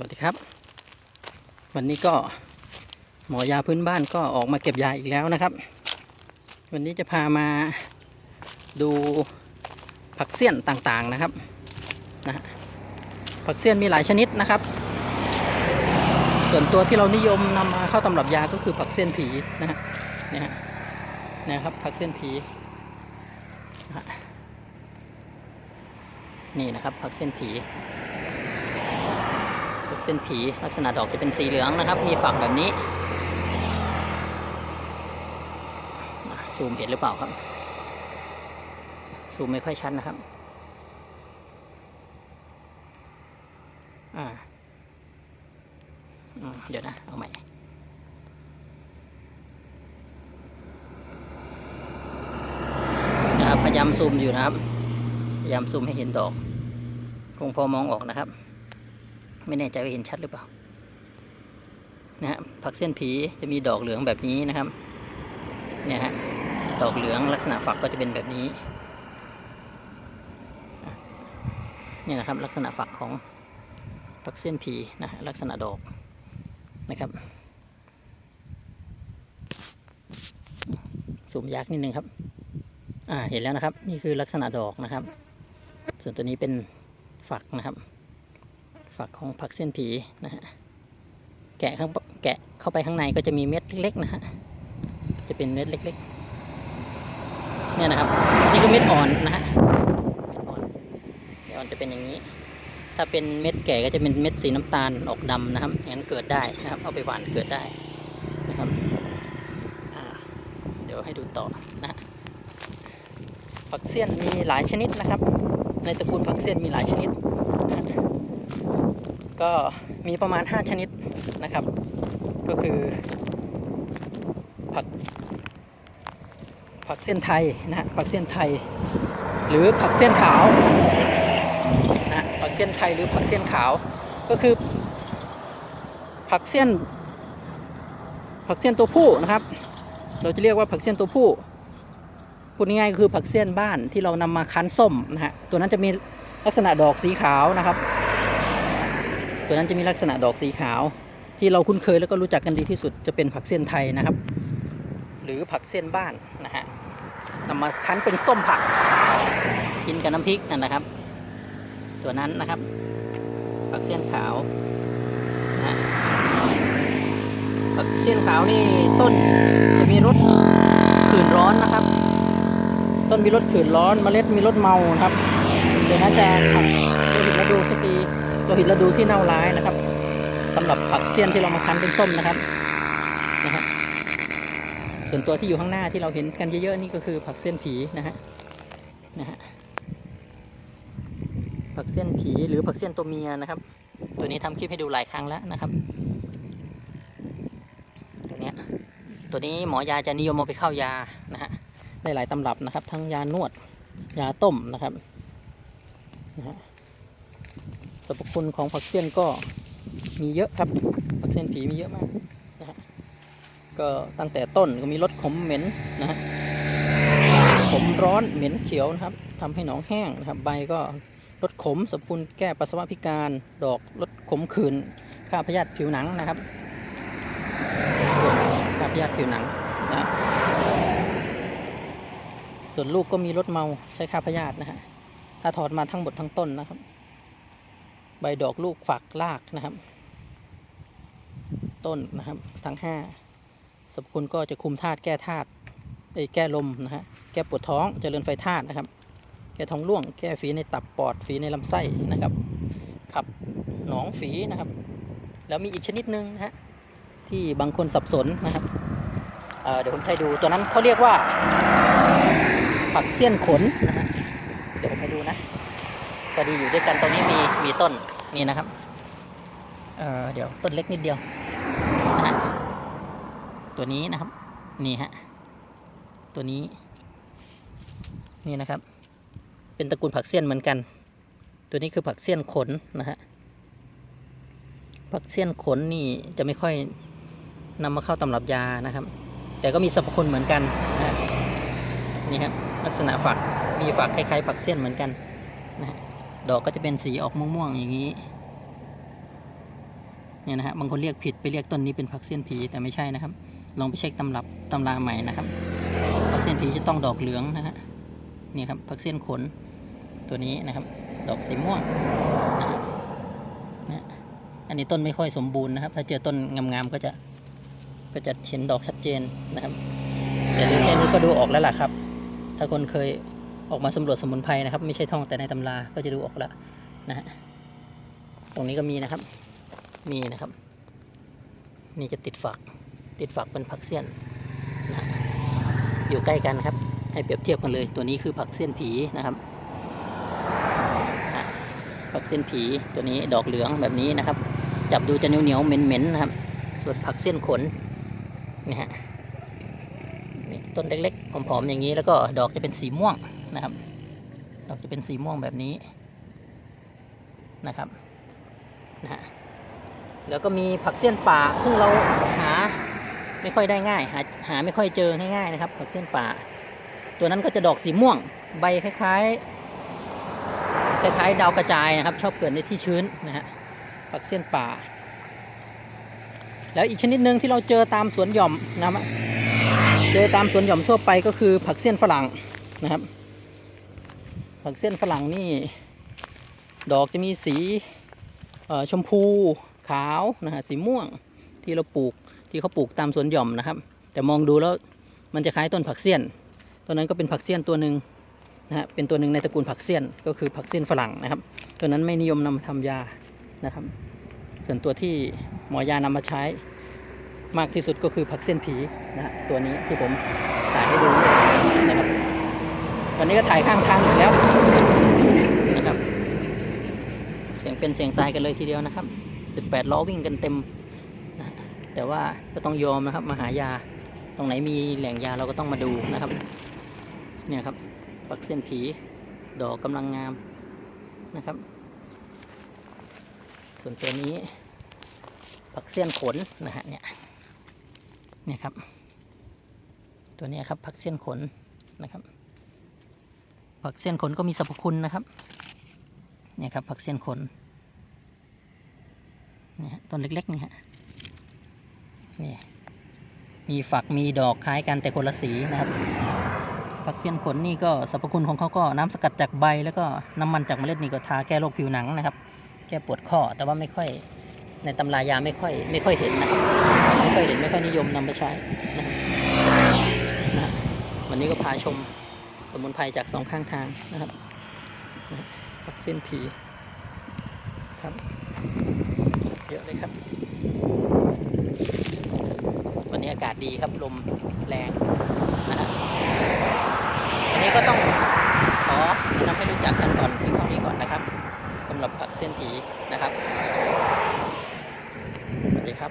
สวัสดีครับ วันนี้ก็หมอยาพื้นบ้านก็ออกมาเก็บยาอีกแล้วนะครับ วันนี้จะพามาดูผักเสี้ยนต่างๆนะครับนะผักเสี้ยนมีหลายชนิดนะครับ ส่วนตัวที่เรานิยมนำมาเข้าตำรับยาก็คือผักเสี้ยนผีนะฮะเนี่ยฮะเนะครับผักเสี้ยนผีนี่นะครับผักเสี้ยนผี ลูกเส้นผีลักษณะดอกจะเป็นสีเหลืองนะครับ มีฝักแบบนี้ซูมเห็นหรือเปล่าครับ ซูมไม่ค่อยชัดนะครับเดี๋ยวนะ เอาใหม่ นะครับ พยายามซูมอยู่นะครับ พยายามซูมให้เห็นดอก คงพอมองออกนะครับ ไม่แน่ใจว่าเห็นชัดหรือเปล่านะฮะผักเส้นผีจะมีดอกเหลืองแบบนี้นะครับ เนี่ยฮะดอกเหลืองลักษณะฝักก็จะเป็นแบบนี้ เนี่ยนะครับลักษณะฝักของผักเส้นผีนะฮะลักษณะดอกนะครับสูมยักนิดนึงครับ อ่าเห็นแล้วนะครับ นี่คือลักษณะดอกนะครับ ส่วนตัวนี้เป็นฝักนะครับ ฝักของผักเส้นผีนะฮะแกะข้างแกะเข้าไปข้างในก็จะมีเม็ดเล็ก ๆ นะฮะจะเป็นเม็ดเล็ก ๆ เนี่ยนะครับนี่คือเม็ดอ่อนนะฮะเม็ดอ่อนเม็ดอ่อนจะเป็นอย่างนี้ ถ้าเป็นเม็ดแก่ก็จะเป็นเม็ดสีน้ำตาลออกดำนะครับอย่างนั้นเกิดได้นะครับ เอาไปหวานเกิดได้นะครับเดี๋ยวให้ดูต่อนะฮะผักเสี้ยนมีหลายชนิดนะครับ ในตระกูลผักเสี้ยนมีหลายชนิด ก็มีประมาณ 5 ชนิดนะครับ ก็คือ ผัก ผักเส้นไทยนะผักเส้นไทย หรือผักเส้นขาวนะฮะผักเส้นไทยหรือผักเส้นขาว ก็คือ ผักเส้น ผักเส้นตัวผู้นะครับ เราจะเรียกว่าผักเส้นตัวผู้พูดง่ายๆก็คือผักเส้นบ้านที่เรานำมาคั้นส้มนะฮะตัวนั้นจะมีลักษณะดอกสีขาวนะครับ ตัวนั้นจะมีลักษณะดอกสีขาว ที่เราคุ้นเคยแล้วก็รู้จักกันดีที่สุดจะเป็นผักเส้นไทยนะครับ หรือผักเส้นบ้านนะฮะนำมาคั้นเป็นส้มผัก กินกับน้ำพริกนั่นนะครับ ตัวนั้นนะครับ ผักเส้นขาวนะผักเส้นขาวนี่ต้นจะมีรสขื่นร้อนนะครับ ต้นมีรสขื่นร้อนเมล็ดมีรสเมานะครับเดี๋ยวนะจะขับโลหิตระดูสต รีโลหิตระดูที่เน่าร้ายนะครับสำหรับผักเสี้ยนที่เรามาคั้นเป็นส้มนะครับนะครับ ส่วนตัวที่อยู่ข้างหน้าที่เราเห็นกันเยอะๆนี่ก็คือผักเสี้ยนผีนะฮะนะฮะผักเสี้ยนผีหรือผักเสี้ยนตัวเมียนะครับ ตัวนี้ทำคลิปให้ดูหลายครั้งแล้วนะครับตัวเนี้ยตัวนี้หมอยาจะนิยมเอาไปเข้ายานะฮะได้หลายตำรับนะครับ ทั้งยานวดยาต้มนะครับนะฮะ สรรพคุณของผักเสี้ยนก็มีเยอะครับ ผักเสี้ยนผีมีเยอะมากนะฮะก็ตั้งแต่ต้นก็มีรสขมเหม็นนะฮะขมร้อนเหม็นเขียวนะครับทำให้หนองแห้งนะครับใบก็รสขมสรรพคุณแก้ปัสสาวะพิการ ดอกรสขมขื่นฆ่าพยาธิผิวหนังนะครับฆ่าพยาธิผิวหนังนะฮะส่วนลูกก็มีรสเมาใช้ฆ่าพยาธินะฮะถ้าถอดมาทั้งหมดทั้งต้นนะครับ ใบดอกลูกฝักรากนะครับ ต้นนะครับทั้งห้าสรรพคุณก็จะคุมธาตุแก้ธาตุไอ้แก้ลมนะฮะแก้ปวดท้องเจริญไฟธาตุนะครับ แก้ท้องร่วง แก้ฝีในตับปอดฝีในลำไส้นะครับ ขับหนองฝีนะครับ แล้วมีอีกชนิดหนึ่งนะฮะที่บางคนสับสนนะครับเเดี๋ยวผมให้ดูตัวนั้นเขาเรียกว่า ผักเสี้ยนขนนะฮะเดี๋ยวผมให้ดูนะพอดีอยู่ด้วยกันตรงนี้มีมีต้น นี่นะครับ เอ่อเดี๋ยวต้นเล็กนิดเดียวนะตัวนี้นะครับ นี่ฮะ ตัวนี้ นี่นะครับ เป็นตระกูลผักเสี้ยนเหมือนกัน ตัวนี้คือผักเสี้ยนขนนะฮะ ผักเสี้ยนขนนี่จะไม่ค่อยนำมาเข้าตำรับยานะครับ แต่ก็มีสรรพคุณเหมือนกันนะนี่ครับลักษณะฝักมีฝักคล้ายๆ ผักเสี้ยนเหมือนกันนะฮะ ดอกก็จะเป็นสีออกม่วงๆอย่างนี้เนี่ยนะฮะบางคนเรียกผิดไปเรียกต้นนี้เป็นผักเสี้ยนผีแต่ไม่ใช่นะครับ ลองไปเช็คตำรับตำราใหม่นะครับผักเสี้ยนผีจะต้องดอกเหลืองนะฮะนี่ครับผักเสี้ยนขนตัวนี้นะครับ ดอกสีม่วงนะฮะนะอันนี้ต้นไม่ค่อยสมบูรณ์นะครับ ถ้าเจอต้นงามๆก็จะก็จะเห็นดอกชัดเจนนะครับแต่ดูแค่นี้ก็ดูออกแล้วล่ะครับ ถ้าคนเคย ออกมาสำรวจสมุนไพรนะครับ ไม่ใช่ท่องแต่ในตำราก็จะดูออกแล้วนะฮะตรงนี้ก็มีนะครับ นี่นะครับ นี่จะติดฝัก ติดฝักเป็นผักเสี้ยนนะอยู่ใกล้กันครับ ให้เปรียบเทียบกันเลย ตัวนี้คือผักเสี้ยนผีนะครับผักเสี้ยนผีตัวนี้ดอกเหลืองแบบนี้นะครับ จับดูจะเหนียวเหนียวเหม็นเหม็นนะครับ ส่วนผักเสี้ยนขนนี่ฮะต้นเล็กๆผอมๆอย่างนี้แล้วก็ดอกจะเป็นสีม่วง นะครับ ดอกจะเป็นสีม่วงแบบนี้นะครับนะฮะแล้วก็มีผักเสี้ยนป่า ซึ่งเราหาไม่ค่อยได้ง่าย หาหาไม่ค่อยเจอง่ายๆนะครับ ผักเสี้ยนป่า ตัวนั้นก็จะดอกสีม่วง ใบคล้ายๆคล้ายๆดาวกระจายนะครับ ชอบเกิดในที่ชื้นนะฮะผักเสี้ยนป่า แล้วอีกชนิดหนึ่งที่เราเจอตามสวนหย่อมนะครับเจอตามสวนหย่อมทั่วไปก็คือผักเสี้ยนฝรั่งนะครับ ผักเส้นฝรั่งนี่ ดอกจะมีสีชมพูขาวนะฮะสีม่วงที่เราปลูกที่เขาปลูกตามสวนหย่อมนะครับ แต่มองดูแล้วมันจะคล้ายต้นผักเสี้ยนตัวนั้นก็เป็นผักเสี้ยนตัวหนึ่งนะฮะเป็นตัวหนึ่งในตระกูลผักเสี้ยนก็คือผักเสี้ยนฝรั่งนะครับ ตัวนั้นไม่นิยมนำมาทำยานะครับ ส่วนตัวที่หมอยานำมาใช้มากที่สุดก็คือผักเส้นผีนะฮะตัวนี้ที่ผมถ่ายให้ดูนะครับ วันนี้ก็ถ่ายข้างทางอีกแล้วนะครับ เสียงเป็นเสียงตายกันเลยทีเดียวนะครับ 18ล้อวิ่งกันเต็มนะแต่ว่าก็ต้องยอมนะครับมาหายา ตรงไหนมีแหล่งยาเราก็ต้องมาดูนะครับ เนี่ยครับผักเส้นผี ดอกกำลังงามนะครับ ส่วนตัวนี้ผักเสี้ยนขนนะฮะเนี่ยเนี่ยครับ ตัวนี้ครับผักเสี้ยนขนนะครับ ผักเส้นขนก็มีสรรพคุณนะครับเนี่ยครับผักเส้นขนเนี่ยต้นเล็กๆนี่ฮะนี่มีฝักมีดอกคล้ายกันแต่คนละสีนะครับผักเสี้ยนขนนี่ก็สรรพคุณของเขาก็น้ำสกัดจากใบ แล้วก็น้ำมันจากเมล็ดนี่ก็ทาแก้โรคผิวหนังนะครับ แก้ปวดข้อแต่ว่าไม่ค่อยในตำรายาไม่ค่อย ไม่ค่อยเห็นนะครับไม่ค่อยเห็นไม่ค่อยนิยมนำไปใช้นะนะวันนี้ก็พาชม สมุนไพรจากสองข้างทางนะครับผักเส้นผีครับเยอะเลยครับ วันนี้อากาศดีครับลมแรงนะฮะวันนี้ก็ต้องขอแนะนำให้รู้จักกันก่อนเพียงเท่านี้ก่อนนะครับสำหรับผักเส้นผีนะครับสวัสดีครับ